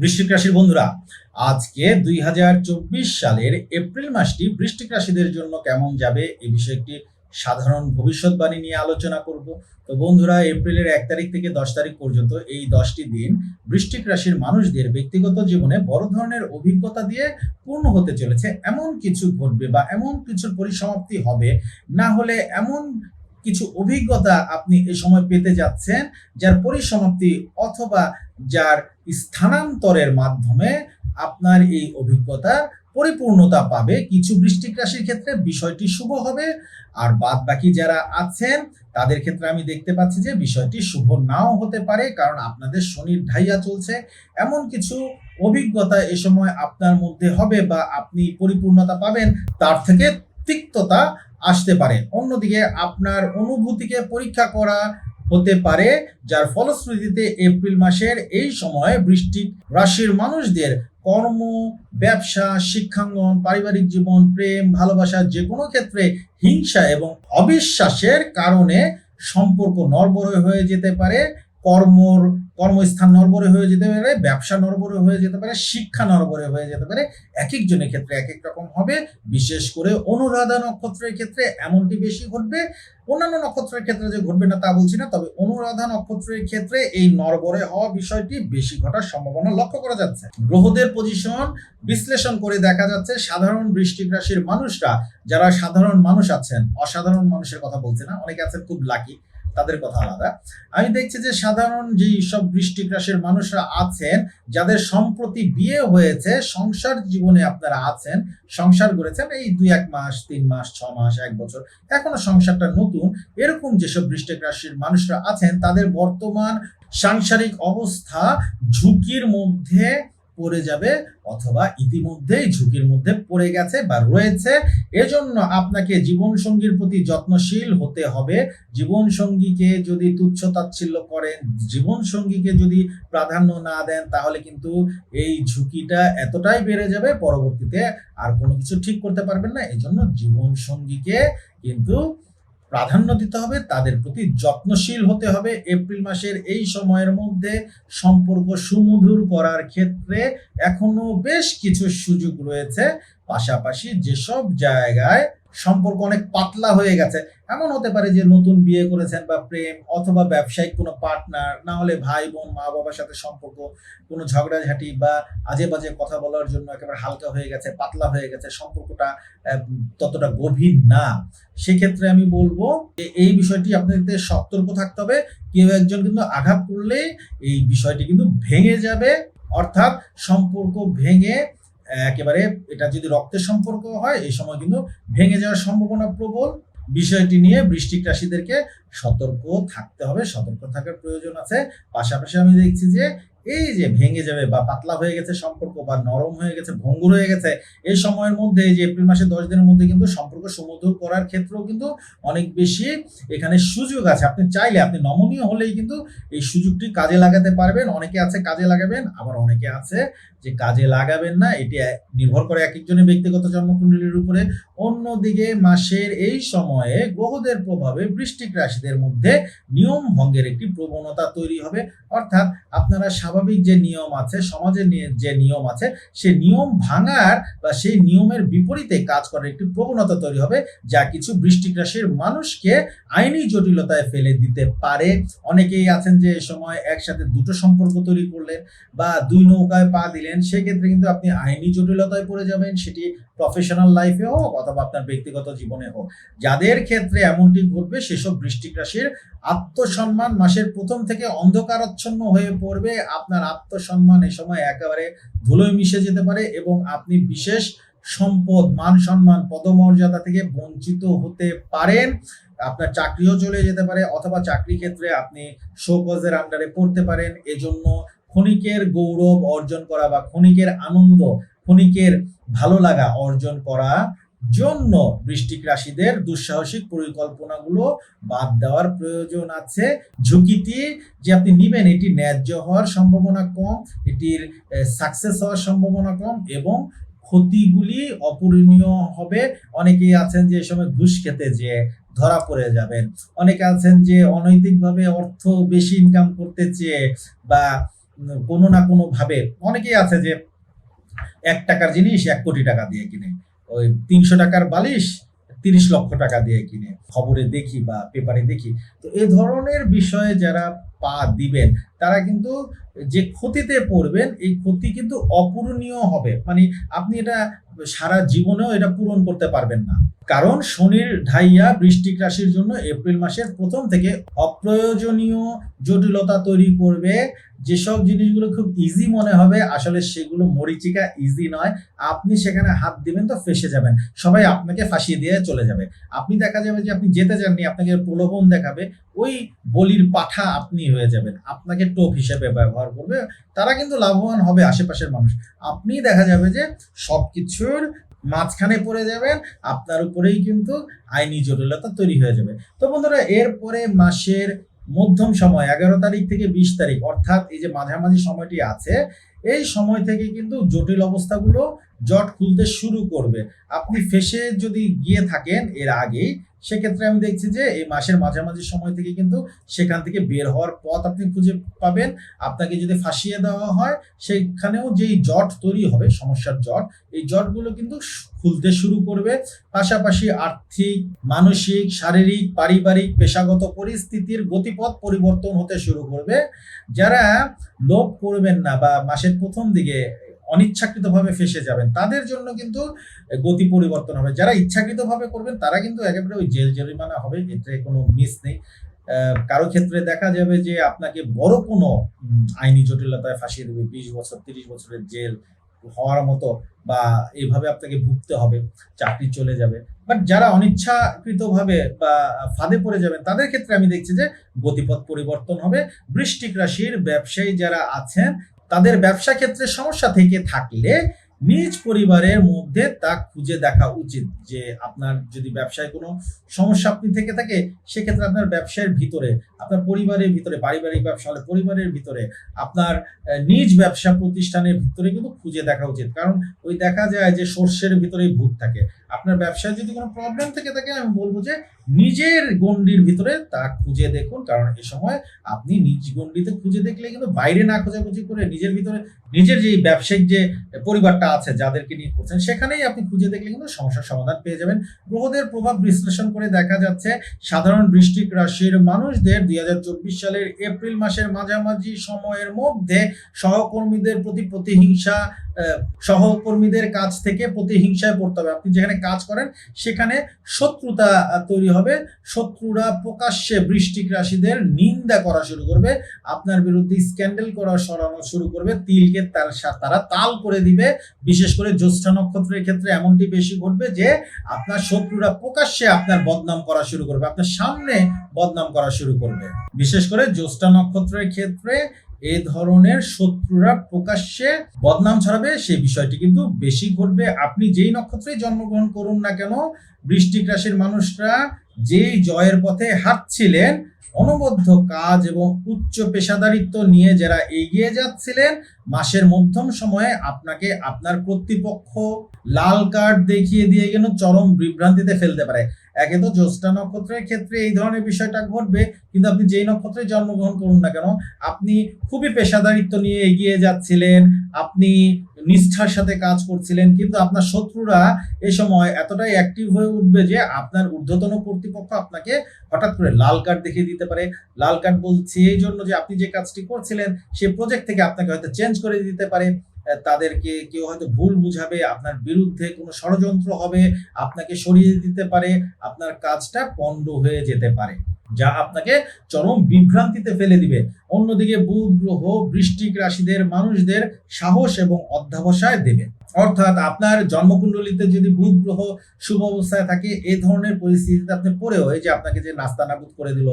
বৃশ্চিক রাশির বন্ধুরা, আজকে দুই হাজার চব্বিশ সালের এপ্রিল মাসটি বৃষ্টিক রাশিদের জন্য কেমন যাবে এ বিষয়ে একটি সাধারণ ভবিষ্যৎবাণী নিয়ে আলোচনা করব। তো বন্ধুরা, এপ্রিলের এক তারিখ থেকে দশ তারিখ পর্যন্ত এই দশটি দিন বৃষ্টিক রাশির মানুষদের ব্যক্তিগত জীবনে বড় ধরনের অভিজ্ঞতা দিয়ে পূর্ণ হতে চলেছে। এমন কিছু ঘটবে বা এমন কিছুর পরিসমাপ্তি হবে, না হলে এমন কিছু অভিজ্ঞতা আপনি এ সময় পেতে যাচ্ছেন, যার পরিসমাপ্তি অথবা যার স্থানান্তরের মাধ্যমে আপনার এই অভিজ্ঞতার পরিপূর্ণতা পাবে। কিছু বৃষ্টিক রাশির ক্ষেত্রে বিষয়টি শুভ হবে। আর বাদ বাকি যারা আছেন, তাদের ক্ষেত্রে আমি দেখতে পাচ্ছি যে বিষয়টি শুভ নাও হতে পারে, কারণ আপনাদের শনির ঢাইয়া চলছে। এমন কিছু অভিজ্ঞতা এ সময় আপনার মধ্যে হবে বা আপনি পরিপূর্ণতা পাবেন, তার থেকে তিক্ততা আসতে পারে। অন্যদিকে আপনার অনুভূতিকে পরীক্ষা করা হতে পারে, যার ফলশ্রুতিতে এপ্রিল মাসের এই সময় বৃষ্টি রাশির মানুষদের কর্ম, ব্যবসা, শিক্ষাঙ্গন, পারিবারিক জীবন, প্রেম, ভালোবাসা যে কোনো ক্ষেত্রে হিংসা এবং অবিশ্বাসের কারণে সম্পর্ক নড়বড়ে হয়ে যেতে পারে। কর্মর, কর্মস্থান নরবরে হয়ে যেতে পারে, ব্যবসা নরবরে হয়ে যেতে পারে, শিক্ষা নরবরে হয়ে যেতে পারে এক একজনের ক্ষেত্রে এক এক রকম হবে। বিশেষ করে অনুরাধা নক্ষত্রের ক্ষেত্রে এমনটি বেশি ঘটবে। অন্যান্য নক্ষত্রের ক্ষেত্রে যে ঘটবে না তা বলছি না, তবে অনুরাধা নক্ষত্রের ক্ষেত্রে এই নরবরে হওয়া বিষয়টি বেশি ঘটার সম্ভাবনা লক্ষ্য করা যাচ্ছে। গ্রহদের পজিশন বিশ্লেষণ করে দেখা যাচ্ছে, সাধারণ বৃষ্টিক রাশির মানুষরা, যারা সাধারণ মানুষ আছেন, অসাধারণ মানুষের কথা বলছে না, অনেকে আছেন খুব লাকি তাদের কথা আলাদা। আমি দেখছি যে সাধারণ যে সব বৃষ্টিক রাশির মানুষরা আছেন, যাদের সম্প্রতি বিয়ে হয়েছে, সংসার জীবনে আপনারা আছেন, সংসার করেছেন এই দুই এক মাস, তিন মাস, ছ মাস, এক বছর, এখনও সংসারটা নতুন। এরকম যেসব বৃষ্টিক রাশির মানুষরা আছেন, তাদের বর্তমান সাংসারিক অবস্থা ঝুঁকির মধ্যে পড়ে যাবে অথবা ইতিমধ্যেই ঝুঁকির মধ্যে পড়ে গেছে বা রয়েছে। এজন্য আপনাকে জীবন সঙ্গীর প্রতি যত্নশীল হতে হবে। জীবন সঙ্গীকে যদি তুচ্ছ তাচ্ছিল্য করেন জীবন সঙ্গীকে যদি প্রাধান্য না দেন, তাহলে কিন্তু এই ঝুঁকিটা এতটাই বেড়ে যাবে, পরবর্তীতে আর কোনো কিছু ঠিক করতে পারবেন না। এজন্য জীবন সঙ্গীকে কিন্তু প্রাধান্য দিতে হবে, তাদের প্রতি যত্নশীল হতে হবে। এপ্রিল মাসের এই সময়ের মধ্যে সম্পর্ক সুমধুর করার ক্ষেত্রে এখনও বেশ কিছু সুযোগ রয়েছে। পাশাপাশি যেসব জায়গায় সম্পর্ক অনেক পাতলা হয়ে গেছে, এমন হতে পারে যে নতুন বিয়ে করেছেন বা প্রেম অথবা ব্যবসায়িক কোনো পার্টনার না হলে ভাই বোন, মা বাবার সাথে সম্পর্ক, কোনো ঝগড়াঝাটি বা আজে বাজে কথা বলার জন্য একেবারে হালকা হয়ে গেছে, পাতলা হয়ে গেছে, সম্পর্কটা ততটা গভীর না। সেক্ষেত্রে আমি বলব যে এই বিষয়টি আপনাদের সতর্ক থাকতে হবে। কেউ একজন কিন্তু আঘাত করলে এই বিষয়টি কিন্তু ভেঙে যাবে, অর্থাৎ সম্পর্ক ভেঙে একেবারে এটা যদি রক্তের সম্পর্ক হয়, এই সময় কিন্তু ভেঙে যাওয়ার সম্ভাবনা প্রবল। বিষয়টি নিয়ে বৃষ্টিক রাশিদেরকে সতর্ক থাকতে হবে, সতর্ক থাকার প্রয়োজন আছে। পাশাপাশি আমি দেখছি যে, এই যে ভেঙে যাবে বা পাতলা হয়ে গেছে সম্পর্ক বা নরম হয়ে গেছে, ভঙ্গুর হয়ে গেছে, এই সময়ের মধ্যে যে এপ্রিল মাসের দশ দিনের মধ্যে কিন্তু সম্পর্ক সুমধুর করার ক্ষেত্রেও কিন্তু অনেক বেশি এখানে সুযোগ আছে। আপনি চাইলে, আপনি নমনীয় হলেই কিন্তু এই সুযোগটি কাজে লাগাতে পারবেন। অনেকে আছে কাজে লাগাবেন, আবার অনেকে আছে যে কাজে লাগাবেন না। এটি নির্ভর করে এক একজনের ব্যক্তিগত জন্মকুণ্ডলীর উপরে। অন্যদিকে মাসের এই সময়ে গ্রহদের প্রভাবে বৃষ্টিক রাশিদের মধ্যে নিয়ম ভঙ্গের একটি প্রবণতা তৈরি হবে। অর্থাৎ আপনারা স্বাভাবিক যে নিয়ম আছে, সমাজের যে নিয়ম আছে সে নিয়ম ভাঙার বা সেই নিয়মের বিপরীতে কাজ করার একটি প্রবণতা তৈরি হবে, যা কিছু বৃষ্টিক রাশির মানুষকে আইনি জটিলতায় ফেলে দিতে পারে। অনেকেই আছেন যে সময় একসাথে দুটো সম্পর্ক তৈরি করলেন বা দুই নৌকায় পা দিলেন, সেক্ষেত্রে কিন্তু আপনি আইনি জটিলতায় পড়ে যাবেন, সেটি প্রফেশনাল লাইফে হোক অথবা আপনার ব্যক্তিগত জীবনে হোক। যাদের ক্ষেত্রে এমনটি ঘটবে, সেসব বৃষ্টিক রাশির আত্মসম্মান মাসের প্রথম থেকে অন্ধকারাচ্ছন্ন হয়ে পড়বে। আপনার আত্মসম্মান এই সময় একেবারে ধুলোয় মিশে যেতে পারে এবং আপনি বিশেষ সম্পদ, মান সম্মান, পদমর্যাদা থেকে বঞ্চিত হতে পারেন। আপনার চাকরিও চলে যেতে পারে অথবা চাকরি ক্ষেত্রে আপনি শোকজের আন্ডারে পড়তে পারেন। এজন্য ক্ষণিকের গৌরব অর্জন করা বা ক্ষণিকের আনন্দ ক্ষণিকের ভালো লাগা অর্জন করা জন্য বৃষ্টিক রাশিদের দুঃসাহসিক পরিকল্পনাগুলো বাদ দেওয়ার প্রয়োজন আছে। ঝুঁকিটি যে আপনি নিবেন, এটি ন্যায্য হওয়ার সম্ভাবনা কম, এটির সাকসেস হওয়ার সম্ভাবনা কম এবং ক্ষতিগুলি অপূরণীয় হবে। অনেকেই আছেন যে সময় ঘুষ খেতে যে ধরা পড়ে যাবেন। অনেকে আছেন যে অনৈতিকভাবে অর্থ বেশি ইনকাম করতে চেয়ে বা কোনো না কোনো ভাবে অনেকেই আছে যে এক টাকার জিনিস এক কোটি টাকা দিয়ে কিনে। ওই তিনশো টাকার বালিশ তিরিশ লক্ষ টাকা দিয়ে কিনে। খবরে দেখি বা পেপারে দেখি। তো এ ধরনের বিষয়ে যারা পা দিবেন, তারা কিন্তু যে ক্ষতিতে পড়বেন, এই ক্ষতি কিন্তু অপূরণীয় হবে। মানে আপনি এটা সারা জীবনেও এটা পূরণ করতে পারবেন না। কারণ শনির ঢাইয়া বৃষ্টিক রাশির জন্য এপ্রিল মাসের প্রথম থেকে অপ্রয়োজনীয় জটিলতা তৈরি করবে। যেসব জিনিসগুলো খুব ইজি মনে হবে, আসলে সেগুলো মরিচিকা ইজি নয়। আপনি সেখানে হাত দিবেন তো ফেসে যাবেন। সবাই আপনাকে ফাঁসিয়ে দিয়ে চলে যাবে। আপনি দেখা যাবে যে আপনি যেতে চাননি আপনাকে প্রলোভন দেখাবে, ওই বলির পাঠা আপনি হয়ে যাবেন। আপনাকে টোপ হিসেবে ব্যবহার করবে। তারা কিন্তু লাভবান হবে আশেপাশের মানুষ। আপনি দেখা যাবে যে সবকিছুর মাঝখানে পড়ে যাবেন, আপনার উপরেই কিন্তু আইনি জটিলতা তৈরি হয়ে যাবে। তো বন্ধুরা, এরপরে মাসের মধ্যম সময়, এগারো তারিখ থেকে বিশ তারিখ, অর্থাৎ এই যে মাঝামাঝি সময়টি আছে, এই সময় থেকে কিন্তু জটিল অবস্থাগুলো জট খুলতে শুরু করবে। আপনি ফেসে যদি গিয়ে থাকেন, এর আগেই সেক্ষেত্রে আমি দেখছি যে এই মাসের মাঝামাঝি সময় থেকে কিন্তু সেখান থেকে বের হওয়ার পথ আপনি খুঁজে পাবেন। আপনাকে যদি ফাঁসিয়ে দেওয়া হয় সেখানেও যেই জট তৈরি হবে, সমস্যার জট, এই জটগুলো কিন্তু খুলতে শুরু করবে। পাশাপাশি আর্থিক, মানসিক, শারীরিক, পারিবারিক, পেশাগত পরিস্থিতির গতিপথ পরিবর্তন হতে শুরু করবে। যারা লোভ করবেন না বা মাসের প্রথম দিকে অনিচ্ছাকৃতভাবে ফেসে যাবেন। তাদের জন্য কিন্তু গতি পরিবর্তন হবে। যারা ইচ্ছাকৃতভাবে করবেন, তারা কিন্তু একেবারে ওই জেল জরিমানা হবে। এতে কোনো মিস নেই। কারও ক্ষেত্রে দেখা যাবে যে আপনাকে বড় কোনো আইনি জটিলতায় ফাঁসিয়ে দেবে। বিশ বছর, তিরিশ বছরের জেল হওয়ার মতো বা এইভাবে আপনাকে ভুগতে হবে, চাকরি চলে যাবে। বাট যারা অনিচ্ছাকৃতভাবে বা ফাঁদে পড়ে যাবেন, তাদের ক্ষেত্রে আমি দেখছি যে গতিপথ পরিবর্তন হবে। বৃষ্টিক রাশির ব্যবসায়ী যারা আছেন তাদের ব্যবসা ক্ষেত্রে সমস্যা থেকে থাকলে নিজ পরিবারের মধ্যে তা খুঁজে দেখা উচিত যে আপনার যদি ব্যবসায় কোনো সমস্যা আপনি থেকে থাকে, সেক্ষেত্রে আপনার ব্যবসায়ের ভিতরে, আপনার পরিবারের ভিতরে, পারিবারিক ব্যবসা হলে পরিবারের ভিতরে, আপনার নিজ ব্যবসা প্রতিষ্ঠানের ভিতরে কিন্তু খুঁজে দেখা উচিত। কারণ ওই দেখা যায় যে সর্ষের ভিতরেই ভূত থাকে। আপনার ব্যবসায় যদি কোনো প্রবলেম থেকে থাকে, আমি বলব যে নিজের গণ্ডির ভিতরে তা খুঁজে দেখুন। কারণ এ সময় আপনি নিজ গণ্ডিতে খুঁজে দেখলে কিন্তু বাইরে না খোঁজাখুঁজি করে নিজের ভিতরে, নিজের যে ব্যবসায়িক যে পরিবারটা আছে যাদেরকে নিয়ে করছেন, সেখানেই আপনি খুঁজে দেখলে কিন্তু সমস্যার সমাধান পেয়ে যাবেন। গ্রহদের প্রভাব বিশ্লেষণ করে দেখা যাচ্ছে, সাধারণ বৃষ্টিক রাশির মানুষদের দুই হাজার চব্বিশ সালের এপ্রিল মাসের মাঝামাঝি সময়ের মধ্যে সহকর্মীদের প্রতি প্রতিহিংসা সহকর্মীদের কাছ থেকে প্রতিহিংসায় পড়তে হবে। আপনি যেখানে কাজ করেন, সেখানে শত্রুতা তৈরি হবে। শত্রুরা প্রকাশ্যে বৃষ্টিক রাশিদের নিন্দা করা শুরু করবে। আপনার বিরুদ্ধে স্ক্যান্ডেল করা সরানো শুরু করবে। তিলকে তার তারা তাল করে দিবে। বিশেষ করে জ্যৈষ্ঠা নক্ষত্রের ক্ষেত্রে এমনটি বেশি ঘটবে যে, আপনার শত্রুরা প্রকাশ্যে আপনার বদনাম করা শুরু করবে। আপনার সামনে বদনাম করা শুরু করবে। বিশেষ করে জ্যৈষ্ঠা নক্ষত্রের ক্ষেত্রে এ ধরনের শত্রুরা প্রকাশ্যে বদনাম ছড়াবে সেই বিষয়টি কিন্তু বেশি ঘটবে। আপনি যেই নক্ষত্রে জন্মগ্রহণ করুন না কেন, বৃষ্টিক রাশির মানুষরা যেই জয়ের পথে হাঁটছিলেন, অনবদ্য কাজ এবং উচ্চ পেশাদারিত্ব নিয়ে যারা এগিয়ে যাচ্ছিলেন, মাসের মধ্যম সময়ে আপনাকে আপনার কর্তৃপক্ষ লাল কার্ড দেখিয়ে দিয়ে যেন চরম বিভ্রান্তিতে ফেলতে পারে। একে তো জ্যৈষ্ঠা নক্ষত্রের ক্ষেত্রে এই ধরনের বিষয়টা ঘটবে, কিন্তু আপনি যেই নক্ষত্রে জন্মগ্রহণ করুন না কেন, আপনি খুবই পেশাদারিত্ব নিয়ে এগিয়ে যাচ্ছিলেন, আপনি নিষ্ঠার সাথে কাজ করছিলেন, কিন্তু আপনার শত্রুরা এই সময় এতটাই অ্যাক্টিভ হয়ে উঠবে যে আপনার ঊর্ধ্বতন কর্তৃপক্ষ আপনাকে হঠাৎ করে লাল কার্ড দেখিয়ে দিতে পারে। লাল কার্ড বলছি এই জন্য যে আপনি যে কাজটি করছিলেন সেই প্রজেক্ট থেকে আপনাকে হয়তো চেঞ্জ করে দিতে পারে। তাদেরকে কেউ হয়তো ভুল বুঝাবে, আপনার বিরুদ্ধে কোনো ষড়যন্ত্র হবে, আপনাকে সরিয়ে দিতে পারে, আপনার কাজটা পণ্ড হয়ে যেতে পারে, যা আপনাকে চরম বিভ্রান্তিতে ফেলে দিবে। অন্যদিকে বুধ গ্রহ বৃষ্টিক রাশিদের মানুষদের সাহস এবং অধ্যাবসায় দেবে। অর্থাৎ আপনার জন্মকুণ্ডলিতে যদি বুধ গ্রহ শুভ অবস্থায় থাকে এই ধরনের পরিস্থিতিতে আপনি পড়েও হয়ে যে আপনাকে যে নাস্তা নাবুদ করে দিল,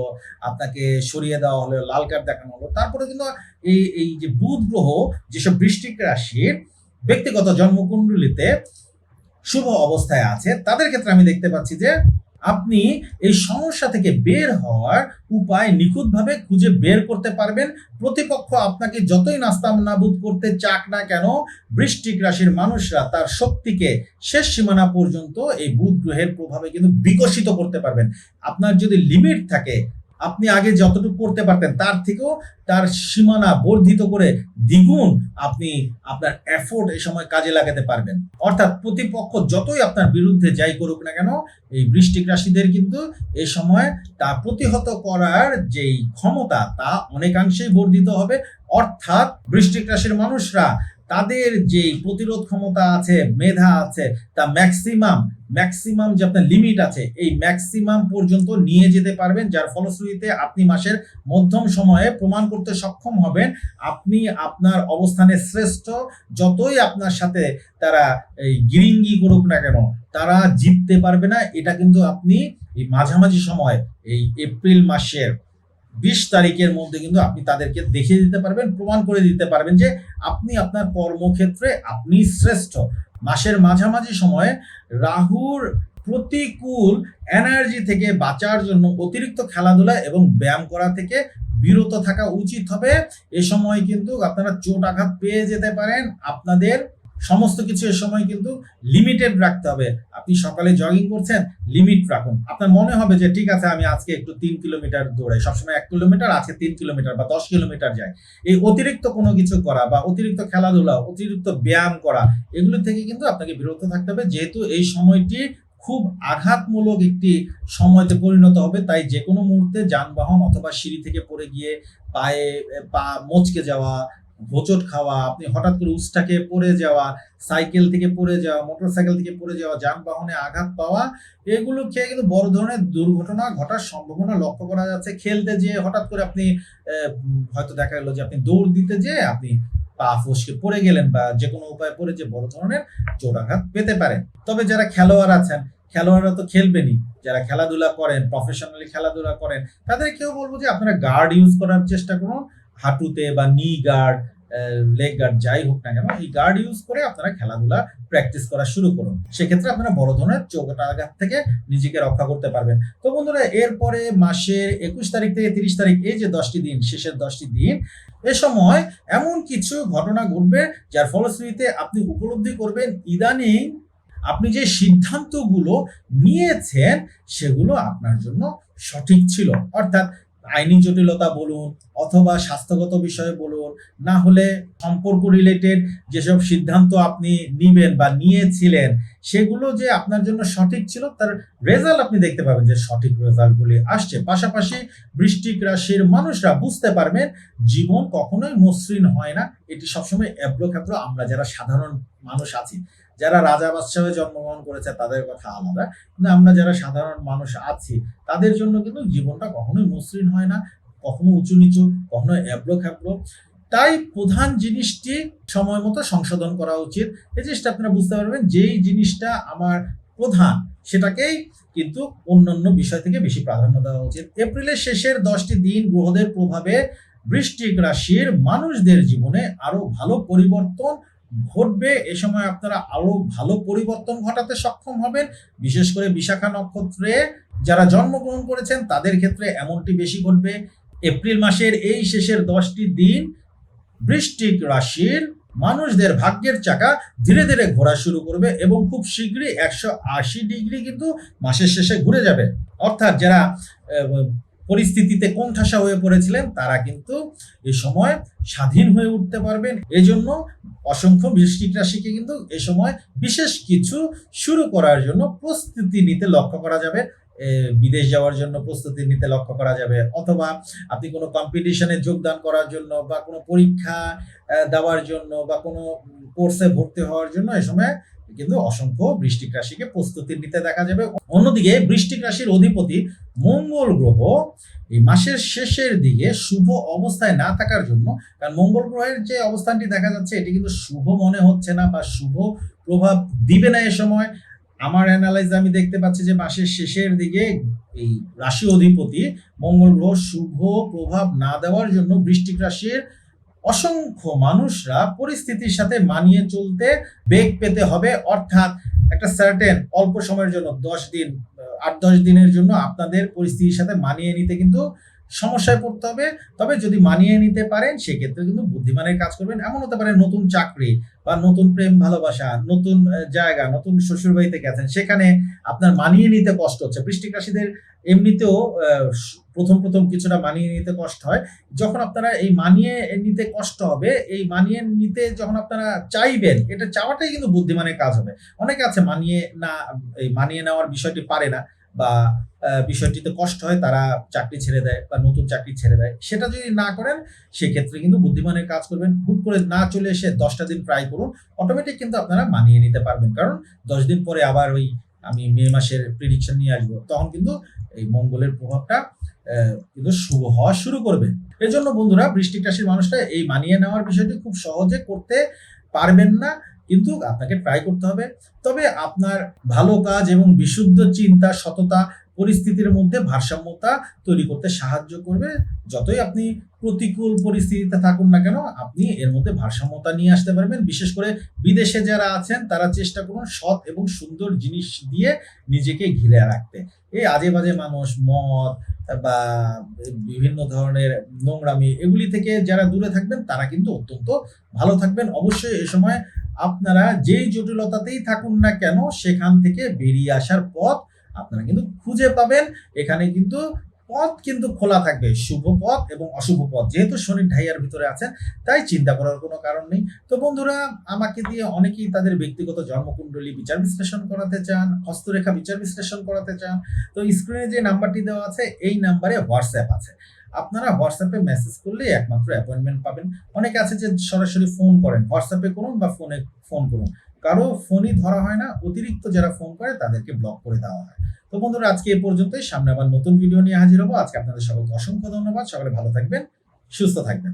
আপনাকে সরিয়ে দেওয়া হলো, লাল কার্ড দেখানো হলো, তারপরে কিন্তু এই এই যে বুধ গ্রহ যেসব বৃষ্টিক রাশির ব্যক্তিগত জন্মকুণ্ডলিতে শুভ অবস্থায় আছে, তাদের ক্ষেত্রে আমি দেখতে পাচ্ছি যে আপনি এই সমস্যা থেকে বের হওয়ার উপায় নিখুঁতভাবে খুঁজে বের করতে পারবেন। প্রতিপক্ষ আপনাকে যতই নাস্তাম নাবুদ করতে চাক না কেন, বৃষ্টিক রাশির মানুষরা তার শক্তিকে শেষ সীমানা পর্যন্ত এই বুধ গ্রহের প্রভাবে কিন্তু বিকশিত করতে পারবেন। আপনার যদি লিমিট থাকে আপনি আগে যতটুকু করতে পারতেন, তার থেকেও তার সীমানা বর্ধিত করে দ্বিগুণ আপনি আপনার এফোর্ট এই সময় কাজে লাগাতে পারবেন। অর্থাৎ প্রতিপক্ষ যতই আপনার বিরুদ্ধে যাই করুক না কেন, এই বৃষ্টিক রাশিদের কিন্তু এই সময় তা প্রতিহত করার যেই ক্ষমতা, তা অনেকাংশেই বর্ধিত হবে। অর্থাৎ বৃষ্টিক রাশির মানুষরা তাদের যে প্রতিরোধ ক্ষমতা আছে, মেধা আছে, তা ম্যাক্সিমাম ম্যাক্সিমাম যে আপনার লিমিট আছে, এই ম্যাক্সিমাম পর্যন্ত নিয়ে যেতে পারবেন, যার ফলশ্রুতিতে আপনি মাসের মধ্যম সময়ে প্রমাণ করতে সক্ষম হবেন। আপনি আপনার অবস্থানে শ্রেষ্ঠ, যতই আপনার সাথে তারা এই গিরিঙ্গি করুক না কেন, তারা জিততে পারবে না। এটা কিন্তু আপনি এই মাঝামাঝি সময়, এই এপ্রিল মাসের বিশ তারিখের মধ্যে কিন্তু আপনি তাদেরকে দেখিয়ে দিতে পারবেন, প্রমাণ করে দিতে পারবেন যে আপনি আপনার কর্মক্ষেত্রে আপনি শ্রেষ্ঠ। মাসের মাঝামাঝি সময়ে রাহুর প্রতিকূল এনার্জি থেকে বাঁচার জন্য অতিরিক্ত খেলাধুলা এবং ব্যায়াম করা থেকে বিরত থাকা উচিত হবে। এ সময় কিন্তু আপনারা চোট আঘাত পেয়ে যেতে পারেন। আপনাদের সমস্ত কিছু এ সময় কিন্তু লিমিটেড রাখতে হবে। আপনি সকালে জগিং করছেন লিমিট রাখুন। আপনার মনে হবে যে, ঠিক আছে, আমি আজকে একটু তিন কিলোমিটার দৌড়াই। সবসময় এক কিলোমিটার আজকে তিন কিলোমিটার বা দশ কিলোমিটার যাই। এই অতিরিক্ত কোনো কিছু করা বা অতিরিক্ত খেলাধুলা, অতিরিক্ত ব্যায়াম করা, এগুলো থেকে কিন্তু আপনাকে বিরত থাকতে হবে। যেহেতু এই সময়টি খুব আঘাতমূলক একটি সময়তে পরিণত হবে, তাই যে কোনো মুহূর্তে যানবাহন অথবা সিঁড়ি থেকে পড়ে গিয়ে পায়ে পা মচকে যাওয়া হোঁচট খাওয়া, আপনি হঠাৎ করে উস্টাকে পড়ে যাওয়া, সাইকেল থেকে পড়ে যাওয়া মোটর সাইকেল থেকে পড়ে যাওয়া, যানবাহনে আঘাত পাওয়া, এগুলো খেয়ে কিন্তু বড় ধরনের দুর্ঘটনা ঘটার সম্ভাবনা লক্ষ্য করা যাচ্ছে। খেলতে যে হঠাৎ করে আপনি হয়তো দেখা গেল যে আপনি দৌড় দিতে যে আপনি পা ফসকে পড়ে গেলেন বা যে কোনো উপায়ে পড়ে যে বড় ধরনের চোটাঘাত পেতে পারেন। তবে যারা খেলোয়াড় আছেন, খেলোয়াড়রা তো খেলবেনই। যারা খেলাধুলা করেন প্রফেশনালি খেলাধুলা করেন, তাদের কেউ বলব যে আপনারা গার্ড ইউজ করার চেষ্টা করুন। হাঁটুতে বা নি গার্ড লেগ গার্ড যাই হোক না কেন, এই গার্ড ইউজ করে আপনারা খেলাধুলা প্র্যাকটিস করা শুরু করুন। সেক্ষেত্রে আপনারা বড় ধরনের চোখটা আঘাত থেকে নিজেকে রক্ষা করতে পারবেন। তো বন্ধুরা, এরপরে মাসের একুশ তারিখ থেকে তিরিশ তারিখ, এই যে দশটি দিন, শেষের দশটি দিন, এ সময় এমন কিছু ঘটনা ঘটবে যার ফলশ্রুতিতে আপনি উপলব্ধি করবেন, ইদানিং আপনি যে সিদ্ধান্তগুলো নিয়েছেন, সেগুলো আপনার জন্য সঠিক ছিল। অর্থাৎ আইনি জটিলতা বলুন অথবা স্বাস্থ্যগত বিষয়ে বলুন, না হলে সম্পর্ক রিলেটেড যেসব সিদ্ধান্ত আপনি নিবেন বা নিয়েছিলেন, সেগুলো যে আপনার জন্য সঠিক ছিল, তার রেজাল্ট আপনি দেখতে পাবেন যে সঠিক রেজাল্টগুলি আসছে। পাশাপাশি বৃষ্টিক রাশির মানুষরা বুঝতে পারবেন জীবন কখনোই মসৃণ হয় না। এটি সবসময় এবড়ো খেবড়ো আমরা যারা সাধারণ মানুষ আছি যারা রাজা বাদশাহ জন্মগ্রহণ করেছে, তাদের কথা আলাদা। কিন্তু আমরা যারা সাধারণ মানুষ আছি, তাদের জন্য কিন্তু জীবনটা কখনোই মসৃণ হয় না, কখনো উঁচু নিচু, কখনো এবড়ো খেবড়ো। তাই প্রধান জিনিসটি সময় মতো সংশোধন করা উচিত। এই জিনিসটা আপনারা বুঝতে পারবেন, যেই জিনিসটা আমার প্রধান, সেটাকেই কিন্তু অন্যান্য বিষয় থেকে বেশি প্রাধান্য দেওয়া উচিত। এপ্রিলের শেষের দশটি দিন গ্রহদের প্রভাবে বৃষ্টিক রাশির মানুষদের জীবনে আরও ভালো পরিবর্তন ঘটবে, এ সময় আপনারা আরও ভালো পরিবর্তন ঘটাতে সক্ষম হবেন। বিশেষ করে বিশাখা নক্ষত্রে যারা জন্মগ্রহণ করেছেন, তাদের ক্ষেত্রে এমনটি বেশি ঘটবে। এপ্রিল মাসের এই শেষের দশটি দিন বৃষ্টিক রাশির মানুষদের ভাগ্যের চাকা ধীরে ধীরে ঘোরা শুরু করবে এবং খুব শীঘ্রই একশো আশি ডিগ্রি কিন্তু মাসের শেষে ঘুরে যাবে। অর্থাৎ যারা পরিস্থিতিতে কোণঠাসা হয়ে পড়েছিলেন, তারা কিন্তু এই সময় স্বাধীন হয়ে উঠতে পারবেন। এজন্য অসংখ্য বৃষ্টিক রাশিকে কিন্তু এ সময় বিশেষ কিছু শুরু করার জন্য প্রস্তুতি নিতে লক্ষ্য করা যাবে। বিদেশ যাওয়ার জন্য প্রস্তুতি নিতে লক্ষ্য করা যাবে। অথবা আপনি কোনো কম্পিটিশনে যোগদান করার জন্য বা কোনো পরীক্ষা দেওয়ার জন্য বা কোনো কোর্সে ভর্তি হওয়ার জন্য এ সময় কিন্তু অসংখ্য বৃষ্টিক রাশিকে প্রস্তুতি নিতে দেখা যাবে। অন্যদিকে বৃষ্টিক রাশির অধিপতি মঙ্গল গ্রহ এই মাসের শেষের দিকে শুভ অবস্থায় না থাকার জন্য, কারণ মঙ্গল গ্রহের যে অবস্থানটি দেখা যাচ্ছে, এটি কিন্তু শুভ মনে হচ্ছে না বা শুভ প্রভাব দিবে না এ সময়। আমার অ্যানালাইজ আমি দেখতে পাচ্ছি যে মাসের শেষের দিকে এই রাশি অধিপতি মঙ্গল গ্রহ শুভ প্রভাব না দেওয়ার জন্য বৃষ্টিক রাশির অসংখ্য মানুষরা পরিস্থিতির সাথে মানিয়ে চলতে বেগ পেতে হবে। অর্থাৎ একটা সার্টেন অল্প সময়ের জন্য, দশ দিন, আট, দশ দিনের জন্য আপনাদের পরিস্থিতির সাথে মানিয়ে নিতে কিন্তু সমস্যায় পড়তে হবে। তবে যদি মানিয়ে নিতে পারেন, সেক্ষেত্রে কিন্তু বুদ্ধিমানের কাজ করবেন। এমন হতে পারে নতুন চাকরি বা নতুন প্রেম, ভালোবাসা, নতুন জায়গা, নতুন শ্বশুর বাড়িতে গেছেন, সেখানে আপনার মানিয়ে নিতে কষ্ট হচ্ছে। বৃষ্টিক রাশিদের এমনিতেও প্রথম প্রথম কিছুটা মানিয়ে নিতে কষ্ট হয়। যখন আপনারা এই মানিয়ে নিতে কষ্ট হবে, এই মানিয়ে নিতে যখন আপনারা চাইবেন, এটা চাওয়াটাই কিন্তু বুদ্ধিমানের কাজ হবে। অনেকে আছে মানিয়ে না, এই মানিয়ে নেওয়ার বিষয়টি পারে না বা বিষয়টিতে কষ্ট হয়, তারা চাকরি ছেড়ে দেয় বা নতুন চাকরি ছেড়ে দেয়। সেটা যদি না করেন, সেক্ষেত্রে কিন্তু বুদ্ধিমানের কাজ করবেন। হুট করে না চলে এসে দশটা দিন ট্রাই করুন অটোমেটিক কিন্তু আপনারা মানিয়ে নিতে পারবেন। কারণ দশ দিন পরে আবার ওই আমি মে মাসের প্রিডিকশন নিয়ে আসব, তখন কিন্তু এই মঙ্গলের প্রভাবটা কিন্তু শুভ হওয়া শুরু করবে। এর জন্য বন্ধুরা বৃষ্টিক রাশির মানুষরা এই মানিয়ে নেওয়ার বিষয়টি খুব সহজে করতে পারবেন না, কিন্তু আপনাকে ট্রাই করতে হবে। তবে আপনার ভালো কাজ এবং বিশুদ্ধ চিন্তা, সততা পরিস্থিতির মধ্যে ভারসাম্যতা তৈরি করতে সাহায্য করবে। যতই আপনি প্রতিকূল পরিস্থিতিতে থাকুন না কেন, আপনি এর মধ্যে ভারসাম্যতা নিয়ে আসতে পারবেন। বিশেষ করে বিদেশে যারা আছেন, তারা চেষ্টা করুন সৎ এবং সুন্দর জিনিস দিয়ে নিজেকে ঘিরে রাখতে। এই আজে বাজে মানুষ, মদ বা বিভিন্ন ধরনের নোংরামি, এগুলি থেকে যারা দূরে থাকবেন, তারা কিন্তু অত্যন্ত ভালো থাকবেন। অবশ্যই এ সময় আপনারা যেই জটিলতাতেই থাকুন না কেন, সেখান থেকে বেরিয়ে আসার পথ আপনারা কিন্তু খুঁজে পাবেন। এখানে কিন্তু পথ কিন্তু খোলা থাকবে, শুভ পথ এবং অশুভ পথ। যেহেতু শনি ঢাইয়ার ভিতরে আছেন, তাই চিন্তা করার কোনো কারণ নেই। তো বন্ধুরা, আমাকে দিয়ে অনেকেই তাদের ব্যক্তিগত জন্মকুণ্ডলী বিচার বিশ্লেষণ করাতে চান, হস্তরেখা বিচার বিশ্লেষণ করাতে চান। তো স্ক্রিনে যে নাম্বারটি দেওয়া আছে, এই নাম্বারে হোয়াটসঅ্যাপ আছে। আপনারা হোয়াটসঅ্যাপে মেসেজ করলে একমাত্র অ্যাপয়েন্টমেন্ট পাবেন। অনেকে আছে যে সরাসরি ফোন করেন। হোয়াটসঅ্যাপে করুন বা ফোনে ফোন করুন। কারও ফোনই ধরা হয় না, অতিরিক্ত যারা ফোন করে তাদেরকে ব্লক করে দেওয়া হয়। তো বন্ধুরা, আজকে এ পর্যন্তই। সামনে আবার নতুন ভিডিও নিয়ে হাজির হব। আজকে আপনাদের সকলকে অসংখ্য ধন্যবাদ। সকলে ভালো থাকবেন, সুস্থ থাকবেন।